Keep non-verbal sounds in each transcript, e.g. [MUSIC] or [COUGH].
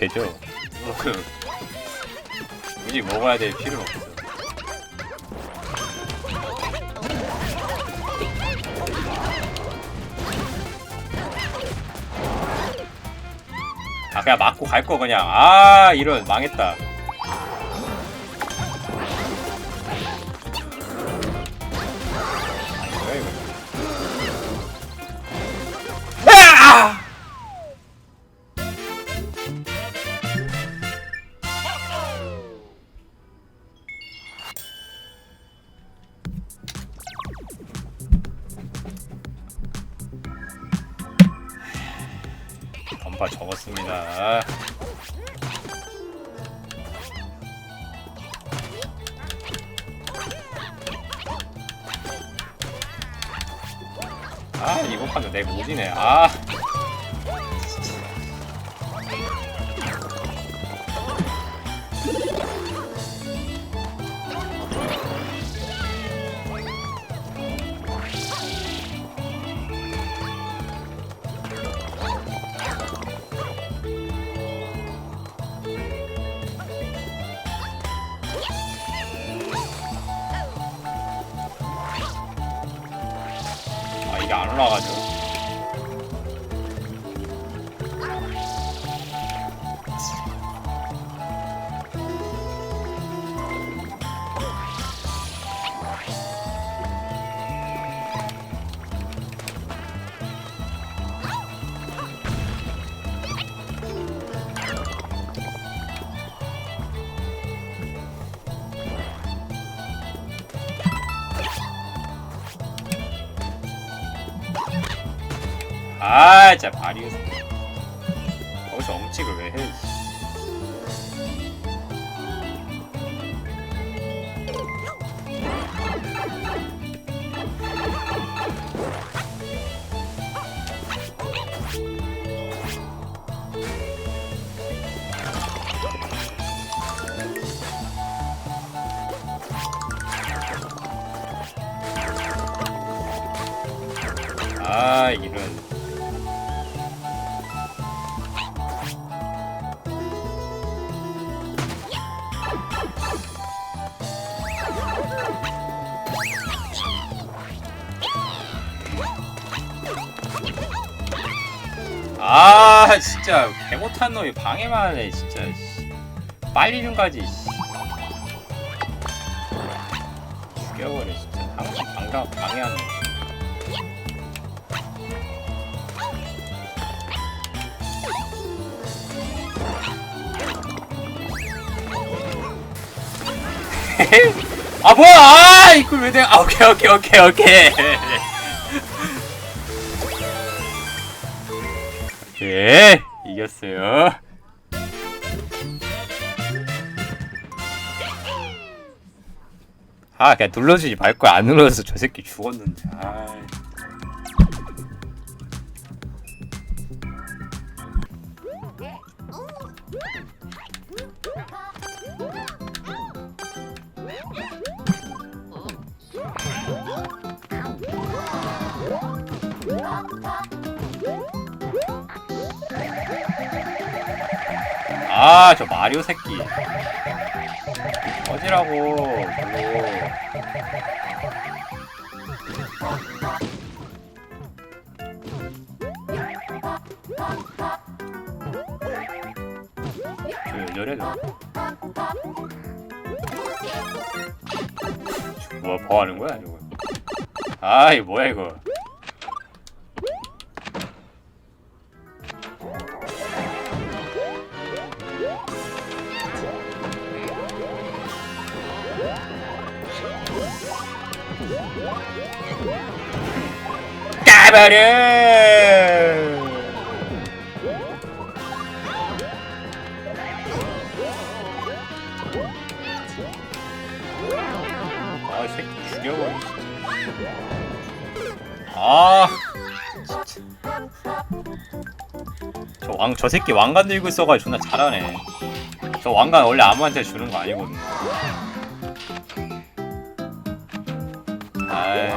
되죠. 굳이 먹어야 될 필요는 없어. 아 그냥 맞고 갈 거 그냥 아 이런 망했다 아 이번 판도 내 못이네. 아. 아 아 진짜 바리우스. 거기서 엉찍을 왜 해? 아 이런. 아 진짜. 개 못한 놈이 방해만 하네 진짜. 씨. 빨리 좀 가지 씨. 죽여버려 진짜. 항상 방가 방해하네. [LAUGHS] 아 뭐야! 아 이걸 왜 내가 아 오케이 오케이 오케이 오케이 예 이겼어요. 아 그냥 눌러주지 말고 안 눌러서 저 새끼 죽었는데. 아 아, 저 마리오 새끼. 꺼지라고, 별로. 저왜 저래, 저. 저 뭐, 뭐 하는 거야, 저거. 아, 이 뭐야, 이거. 까버려! 아, 이 새끼 죽여버려. 아, 저 왕, 저 새끼 왕관 들고 있어가지고 존나 잘하네. 저 왕관 원래 아무한테 주는 거 아니거든. 아이,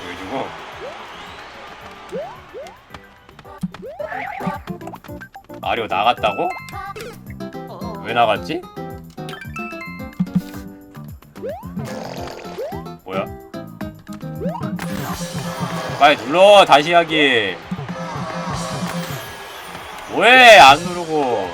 보여주고 마리오 나갔다고? 왜 나갔지? 뭐야? 빨리 눌러 다시 하기. 왜 안 누르고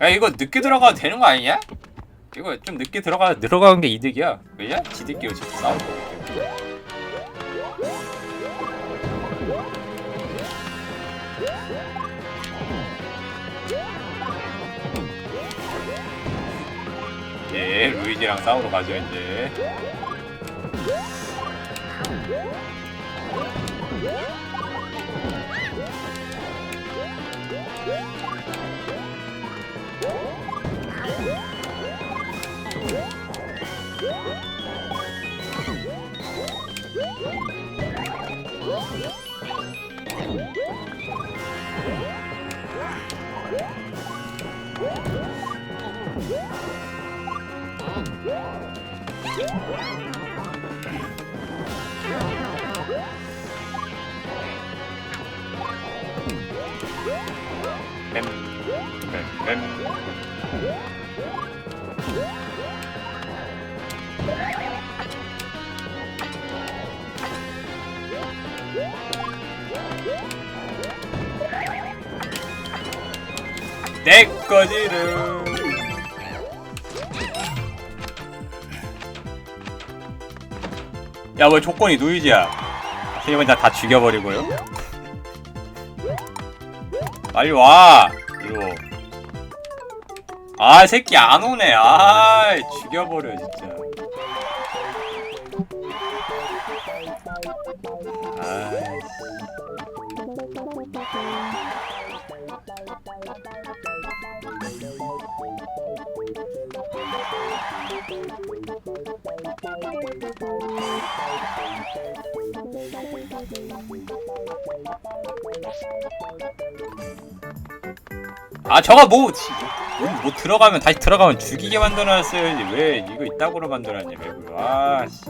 야 이거 늦게 들어가도 되는 거 아니냐? 이거 좀 늦게 들어가 들어가는 게 이득이야. 왜냐? 지들끼리 어차피 싸울 거기 때문에. 루이지랑 싸우러 가죠 이제. 내 거지를. 야, 왜 조건이 노이즈야? 하지만 나다 죽여버리고요. 빨리 와! 이리로. 아, 이 새끼 안 오네. 아, 죽여버려, 진짜. 아이씨. 아 저거 뭐, 지- 뭐, 뭐 들어가면 다시 들어가면 죽이게 만들어놨어야지 왜 이거 이따구로 만들었냐 맵을. 아씨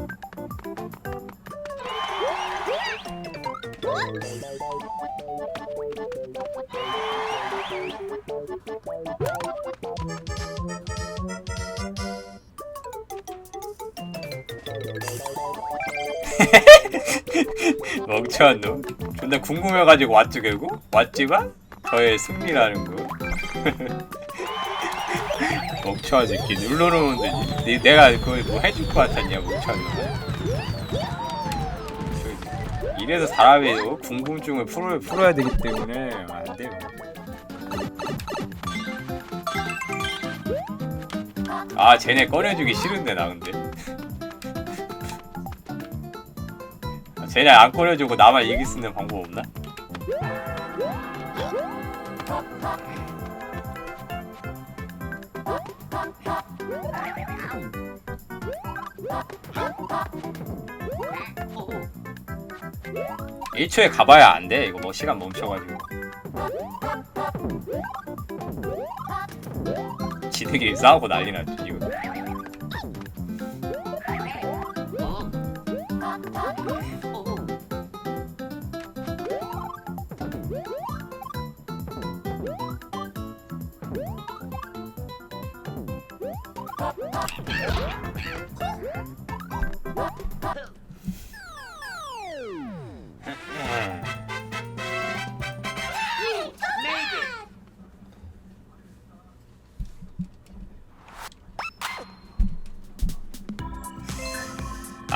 [LAUGHS] 멍청한 놈. 존나 궁금해가지고 왔지 결국? 왔지만 저의 승리라는 거. [LAUGHS] 멍청한 새끼. 눌러놓으면 되지. 내- 내가 그걸 뭐 해줄 것 같았냐 멍청한 놈. 저- 이래서 사람이 어? 궁금증을 풀어, 풀어야 되기 때문에 안 돼요. 아 쟤네 꺼내주기 싫은데 나 근데 쟤네 안 꺼내주고 나만 이길 수 있는 방법 없나? 일초에 가봐야 안 돼. 이거 뭐 시간 멈춰가지고. 지들끼리 싸우고 난리 났지, 이거.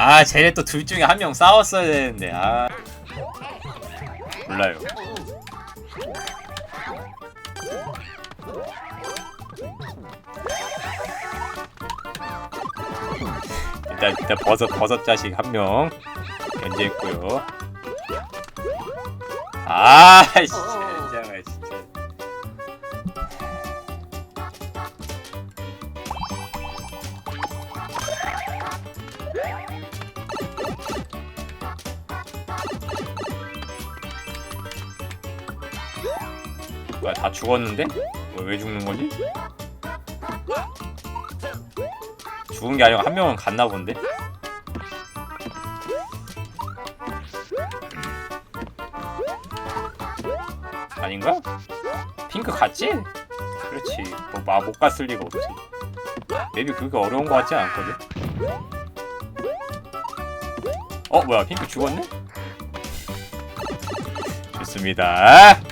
아 쟤네 또 둘 중에 한 명 싸웠어야 되는데. 아. 몰라요. 일단 일단 버섯 버섯 자식 한 명 견제했고요. 아 뭐야 다 죽었는데? 왜, 왜 죽는 거지? 죽은 게 아니고 한 명은 갔나 본데? 아닌가? 핑크 갔지? 그렇지 뭐못 갔을 리가 없지 맵이 그렇게 어려운 거 같지 않거든? 어 뭐야 핑크 죽었네? 좋습니다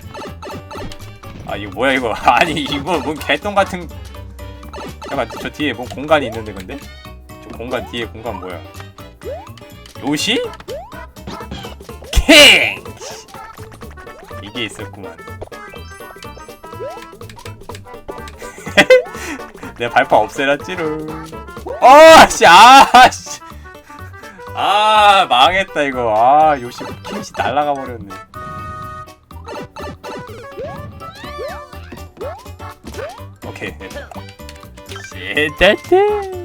아 이거 뭐야 이거? [LAUGHS] 아니 이거 뭔 개똥 같은 잠깐 저 뒤에 뭔 공간이 있는데 근데? 저 공간 뒤에 공간 뭐야? 요시? 킹! 이게 있었구만. [LAUGHS] 내 발판 없애놨지롱. 어씨 아씨. 아 망했다 이거. 아 요시 킹이 날라가 버렸네 오케이 됐